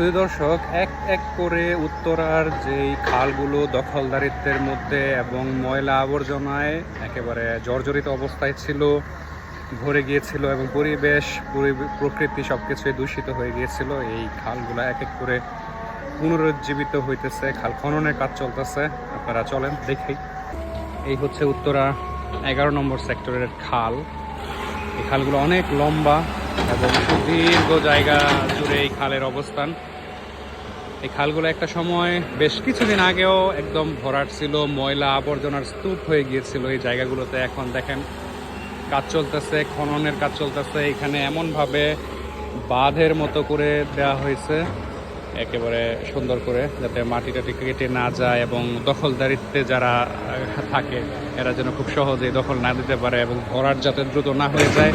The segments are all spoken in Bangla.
সুধী দর্শক, এক এক করে উত্তরার যেই খালগুলো দখলদারিত্বের মধ্যে এবং ময়লা আবর্জনায় একেবারে জর্জরিত অবস্থায় ছিল, ভরে গিয়েছিল এবং পরিবেশ, পরি- প্রকৃতি সব কিছুই দূষিত হয়ে গিয়েছিল, এই খালগুলো এক এক করে পুনরুজ্জীবিত হইতেছে, খাল খননের কাজ চলতেছে। আপনারা চলেন, দেখি। এই হচ্ছে উত্তরা এগারো নম্বর সেক্টরের খাল। এই খালগুলো অনেক লম্বা এবং সুদীর্ঘ জায়গা জুড়ে এই খালের অবস্থান। এই খালগুলো একটা সময় বেশ কিছুদিন আগেও একদম ভরাট ছিল, ময়লা আবর্জনার স্তূপ হয়ে গিয়েছিল এই জায়গাগুলোতে। এখন দেখেন কাজ চলতেছে, খননের কাজ চলতেছে। এখানে এমনভাবে বাঁধের মতো করে দেওয়া হয়েছে, একেবারে সুন্দর করে, যাতে মাটি টাটি কেটে না যায় এবং দখলদারিত্বে যারা থাকে, এরা যেন খুব সহজেই দখল না দিতে পারে এবং ভরাট যাতে দ্রুত না হয়ে যায়।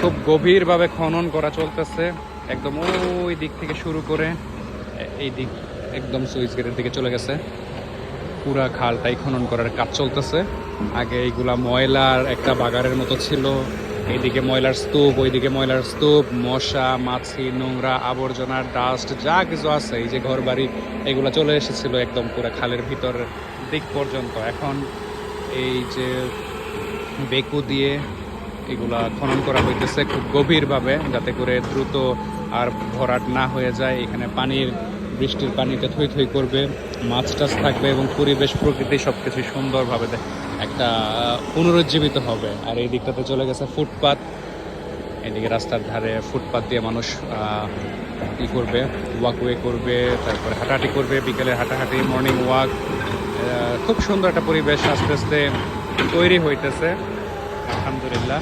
খুব গভীরভাবে খনন করা চলতেছে। একদম ওই দিক থেকে শুরু করে এই দিক একদম সুইচ গেটের দিকে চলে গেছে। পুরা খালটাই খনন করার কাজ চলতেছে। আগে এইগুলা ময়লার একটা বাগারের মতো ছিল। এইদিকে ময়লার স্তূপ, ওইদিকে ময়লার স্তূপ, মশা, মাছি, নোংরা, আবর্জনা, ডাস্ট, যা কিছু আছে, এই যে ঘর বাড়ি এগুলা চলে এসেছিল একদম পুরো খালের ভিতর দিক পর্যন্ত। এখন এই যে বেকু দিয়ে এগুলা খনন করা হইতেছে খুব গভীরভাবে যাতে করে দ্রুত আর ভরাট না হয়ে যায়। এখানে পানির, বৃষ্টির পানিতে থই থই করবে, মাছ টাছ থাকবে এবং পরিবেশ, প্রকৃতি সব কিছু সুন্দরভাবে একটা পুনরুজ্জীবিত হবে। আর এই দিকটাতে চলে গেছে ফুটপাত। এদিকে রাস্তার ধারে ফুটপাত দিয়ে মানুষ ই করবে ওয়াকওয়ে করবে, তারপরে হাঁটাহাঁটি করবে, বিকেলে হাঁটাহাঁটি মর্নিং ওয়াক খুব সুন্দর একটা পরিবেশ আস্তে আস্তে তৈরি হইতেছে। আলহামদুলিল্লাহ।